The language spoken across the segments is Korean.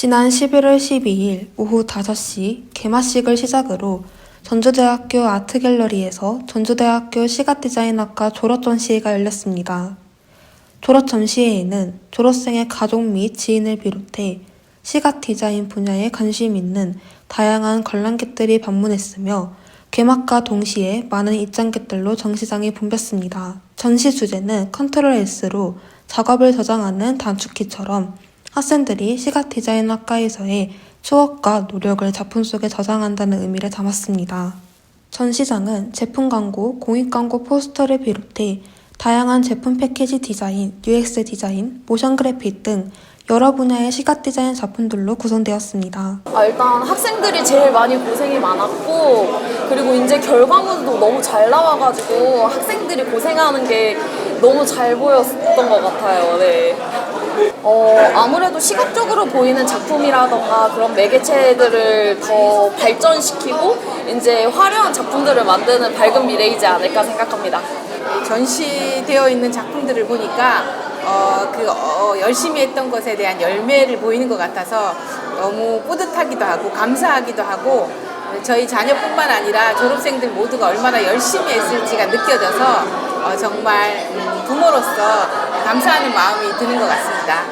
지난 11월 12일 오후 5시 개막식을 시작으로 전주대학교 아트갤러리에서 전주대학교 시각디자인학과 졸업 전시회가 열렸습니다. 졸업 전시회에는 졸업생의 가족 및 지인을 비롯해 시각 디자인 분야에 관심 있는 다양한 관람객들이 방문했으며 개막과 동시에 많은 입장객들로 전시장이 붐볐습니다. 전시 주제는 컨트롤 S로 작업을 저장하는 단축키처럼 학생들이 시각 디자인 학과에서의 추억과 노력을 작품 속에 저장한다는 의미를 담았습니다. 전시장은 제품 광고, 공익 광고 포스터를 비롯해 다양한 제품 패키지 디자인, UX 디자인, 모션 그래픽 등 여러 분야의 시각 디자인 작품들로 구성되었습니다. 아, 일단 학생들이 제일 많이 고생이 많았고 그리고 이제 결과물도 너무 잘 나와가지고 학생들이 고생하는 게 너무 잘 보였던 것 같아요. 네. 어, 아무래도 시각적으로 보이는 작품이라던가 그런 매개체들을 더 발전시키고 이제 화려한 작품들을 만드는 밝은 미래이지 않을까 생각합니다. 전시되어 있는 작품들을 보니까 어, 그 어, 열심히 했던 것에 대한 열매를 보이는 것 같아서 너무 뿌듯하기도 하고 감사하기도 하고 저희 자녀뿐만 아니라 졸업생들 모두가 얼마나 열심히 했을지가 느껴져서 어, 정말 음, 부모로서 감사하는 마음이 드는 것 같습니다.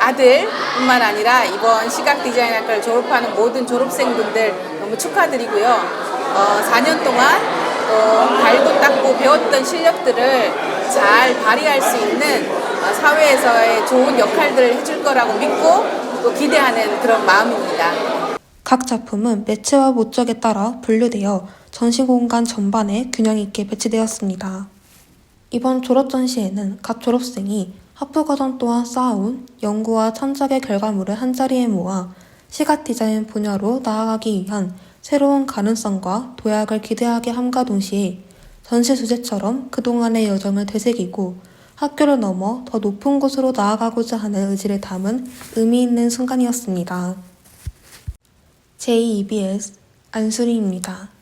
아들뿐만 아니라 이번 시각 디자인학과를 졸업하는 모든 졸업생분들 너무 축하드리고요. 어, 4년 동안 또 갈고 닦고 배웠던 실력들을 잘 발휘할 수 있는 어, 사회에서의 좋은 역할들을 해줄 거라고 믿고 또 기대하는 그런 마음입니다. 각 작품은 매체와 목적에 따라 분류되어 전시 공간 전반에 균형 있게 배치되었습니다. 이번 졸업 전시회는 각 졸업생이 학부 과정 동안 쌓아온 연구와 창작의 결과물을 한자리에 모아 시각 디자인 분야로 나아가기 위한 새로운 가능성과 도약을 기대하게 함과 동시에 전시 주제처럼 그동안의 여정을 되새기고 학교를 넘어 더 높은 곳으로 나아가고자 하는 의지를 담은 의미 있는 순간이었습니다. 제2EBS 안수리입니다.